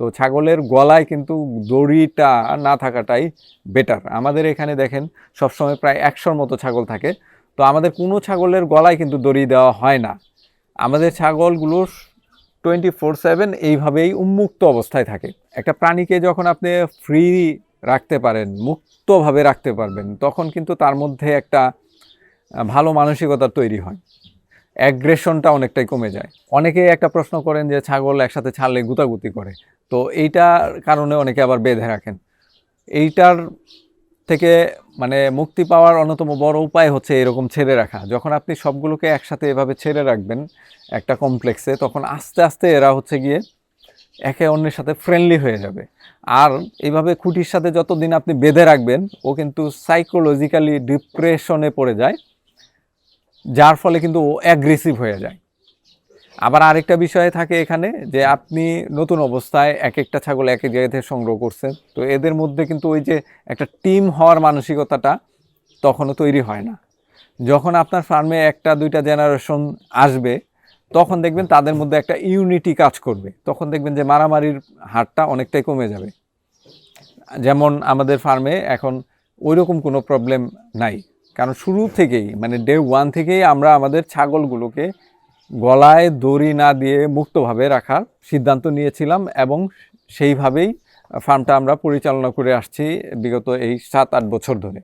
তো ছাগলের গলায় কিন্তু দড়িটা না থাকাটাই বেটার আমাদের এখানে দেখেন, সবসময় প্রায় একশোর মতো ছাগল থাকে। তো আমাদের কোনো ছাগলের গলায় কিন্তু দড়ি দেওয়া হয় না। আমাদের ছাগলগুলো টোয়েন্টি ফোর সেভেন এইভাবেই উন্মুক্ত অবস্থায় থাকে। একটা প্রাণীকে যখন আপনি ফ্রি রাখতে পারেন, মুক্তভাবে রাখতে পারবেন, তখন কিন্তু তার মধ্যে একটা ভালো মানসিকতা তৈরি হয়। অ্যাগ্রেশনটা অনেকটাই কমে যায়। অনেকে একটা প্রশ্ন করেন যে ছাগল একসাথে ছাড়লে গুতাগুতি করে। তো এইটার কারণে অনেকে আবার বেঁধে রাখেন। এইটার থেকে মানে মুক্তি পাওয়ার অন্যতম বড় উপায় হচ্ছে এরকম ছেড়ে রাখা। যখন আপনি সবগুলোকে একসাথে এভাবে ছেড়ে রাখবেন একটা কমপ্লেক্সে তখন আস্তে আস্তে এরা হচ্ছে গিয়ে একে অন্যের সাথে ফ্রেন্ডলি হয়ে যাবে। আর এইভাবে খুঁটির সাথে যতদিন আপনি বেঁধে রাখবেন, ও কিন্তু সাইকোলজিক্যালি ডিপ্রেশনে পড়ে যায়। যার ফলে কিন্তু ও অ্যাগ্রেসিভ হয়ে যায়। আবার আরেকটা বিষয় থাকে এখানে যে আপনি নতুন অবস্থায় এক একটা ছাগল এক এক জায়গা থেকে সংগ্রহ করছেন, তো এদের মধ্যে কিন্তু ওই যে একটা টিম হওয়ার মানসিকতাটা তখনও তৈরি হয় না। যখন আপনার ফার্মে একটা, দুইটা জেনারেশন আসবে, তখন দেখবেন তাদের মধ্যে একটা ইউনিটি কাজ করবে। তখন দেখবেন যে মারামারির হারটা অনেকটাই কমে যাবে। যেমন আমাদের ফার্মে এখন ওইরকম কোনো প্রবলেম নাই। কারণ শুরু থেকেই মানে ডে ওয়ান থেকেই আমরা আমাদের ছাগলগুলোকে গলায় দড়ি না দিয়ে মুক্তভাবে রাখার সিদ্ধান্ত নিয়েছিলাম এবং সেইভাবেই ফার্মটা আমরা পরিচালনা করে আসছি বিগত এই সাত, আট বছর ধরে।